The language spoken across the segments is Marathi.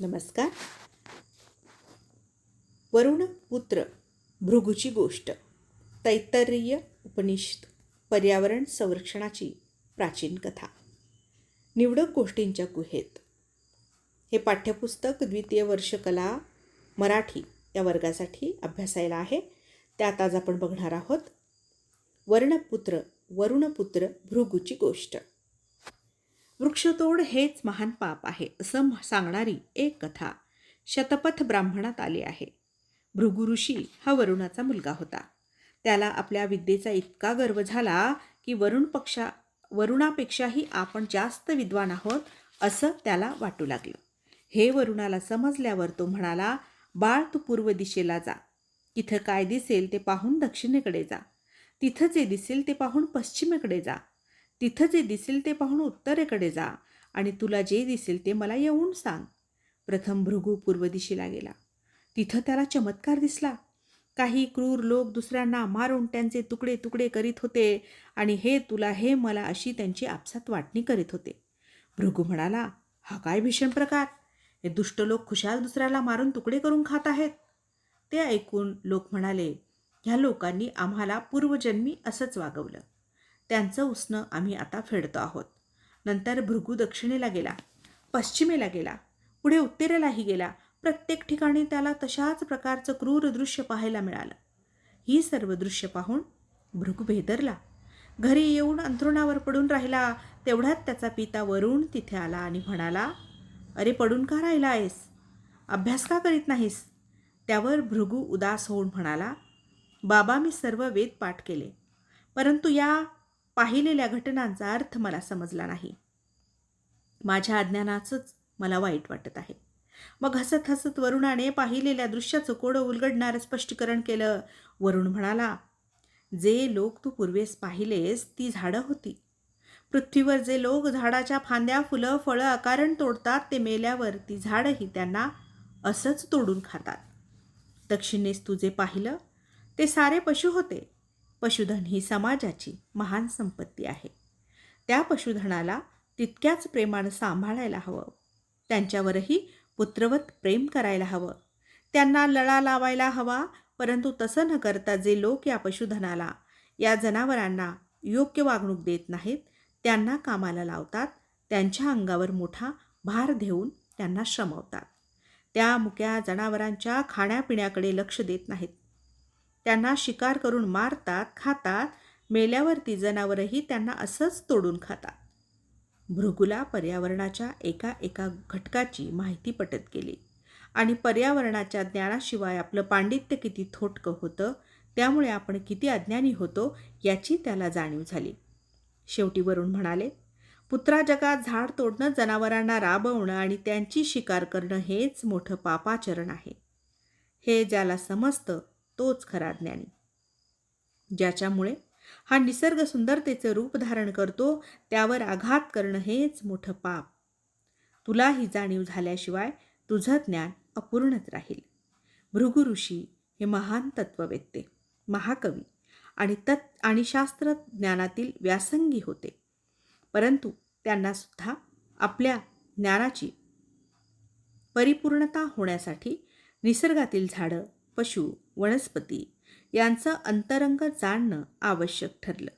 नमस्कार. वरुण पुत्र भृगूची गोष्ट तैतरीय उपनिषद पर्यावरण संरक्षणाची प्राचीन कथा. निवडक गोष्टींच्या गुहेत. हे पाठ्यपुस्तक द्वितीय वर्ष कला मराठी या वर्गासाठी अभ्यासायला आहे. त्यात आज आपण बघणार आहोत वर्णपुत्र वरुणपुत्र भृगूची गोष्ट. वृक्षतोड हेच महान पाप आहे असं सांगणारी एक कथा शतपथ ब्राह्मणात आली आहे. भृगु ऋषी हा वरुणाचा मुलगा होता. त्याला आपल्या विद्येचा इतका गर्व झाला की वरुण पक्षा वरुणापेक्षाही आपण जास्त विद्वान आहोत असं त्याला वाटू लागलं. हे वरुणाला समजल्यावर तो म्हणाला बाळ तू पूर्व दिशेला जा. तिथं काय दिसेल ते पाहून दक्षिणेकडे जा. तिथं जे दिसेल ते पाहून पश्चिमेकडे जा. तिथं जे दिसेल ते पाहून उत्तरेकडे जा आणि तुला जे दिसेल ते मला येऊन सांग. प्रथम भृगू पूर्व दिशेला गेला. तिथं त्याला चमत्कार दिसला. काही क्रूर लोक दुसऱ्यांना मारून त्यांचे तुकडे तुकडे करीत होते आणि हे तुला हे मला अशी त्यांची आपसात वाटणी करीत होते. भृगू म्हणाला हा काय भीषण प्रकार? हे दुष्ट लोक खुशाल दुसऱ्याला मारून तुकडे करून खात आहेत. ते ऐकून लोक म्हणाले ह्या लोकांनी आम्हाला पूर्वजन्मी असंच वागवलं. त्यांचं उसणं आम्ही आता फेडतो आहोत. नंतर भृगू दक्षिणेला गेला पश्चिमेला गेला पुढे उत्तरेलाही गेला. प्रत्येक ठिकाणी त्याला तशाच प्रकारचं क्रूर दृश्य पाहायला मिळालं. ही सर्व दृश्य पाहून भृगू भेदरला. घरी येऊन अंथरुणावर पडून राहिला तेवढ्यात त्याचा पिता वरून तिथे आला आणि म्हणाला अरे पडून का राहिला आहेस अभ्यास का करीत नाहीस? त्यावर भृगू उदास होऊन म्हणाला बाबा मी सर्व वेद पाठ केले परंतु या पाहिलेल्या घटनांचा अर्थ मला समजला नाही. माझ्या अज्ञानाचंच मला वाईट वाटत आहे. मग हसत हसत वरुणाने पाहिलेल्या दृश्याचं कोडं उलगडणारं स्पष्टीकरण केलं. वरुण म्हणाला जे लोक तू पूर्वेस पाहिलेस ती झाडं होती. पृथ्वीवर जे लोक झाडाच्या फांद्या फुलं फळं अकारण तोडतात ते मेल्यावर ती झाडंही त्यांना असंच तोडून खातात. दक्षिणेस तू जे पाहिलं ते सारे पशु होते. पशुधन ही समाजाची महान संपत्ती आहे. त्या पशुधनाला तितक्याच प्रेमानं सांभाळायला हवं. त्यांच्यावरही पुत्रवत प्रेम करायला हवं. त्यांना लळा लावायला हवा परंतु तसं न करता जे लोक या पशुधनाला या जनावरांना योग्य वागणूक देत नाहीत त्यांना कामाला लावतात त्यांच्या अंगावर मोठा भार देऊन त्यांना श्रमवतात. त्या मुक्या जनावरांच्या खाण्यापिण्याकडे लक्ष देत नाहीत. त्यांना शिकार करून मारतात खातात मेल्यावरती जनावरही त्यांना असंच तोडून खातात. भृगुला पर्यावरणाच्या एका एका घटकाची माहिती पटत गेली आणि पर्यावरणाच्या ज्ञानाशिवाय आपलं पांडित्य किती थोटकं होतं त्यामुळे आपण किती अज्ञानी होतो याची त्याला जाणीव झाली. शेवटी वरून म्हणाले पुत्रा जगात झाड तोडणं जनावरांना राबवणं आणि त्यांची शिकार करणं हेच मोठं पापाचरण आहे. हे ज्याला समजतं तोच खरा ज्ञानी. ज्याच्यामुळे हा निसर्ग सुंदरतेचं रूप धारण करतो त्यावर आघात करणं हेच मोठं पाप. तुला ही जाणीव झाल्याशिवाय तुझं ज्ञान अपूर्णच राहील. भृगु ऋषी हे महान तत्ववेत्ते महाकवी आणि तत् आणि शास्त्र ज्ञानातील व्यासंगी होते. परंतु त्यांना सुद्धा आपल्या ज्ञानाची परिपूर्णता होण्यासाठी निसर्गातील झाडं पशु वनस्पती यांचं अंतरंग जाणणं आवश्यक ठरलं.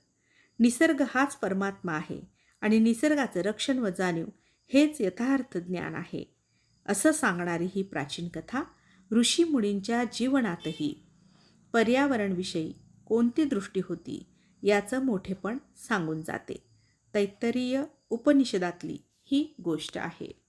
निसर्ग हाच परमात्मा आहे आणि निसर्गाचं रक्षण व जाणीव हेच यथार्थ ज्ञान आहे असं सांगणारी ही प्राचीन कथा ऋषीमुनींच्या जीवनातही. पर्यावरणविषयी कोणती दृष्टी होती याचं मोठेपण सांगून जाते. तैत्तरीय उपनिषदातली ही गोष्ट आहे.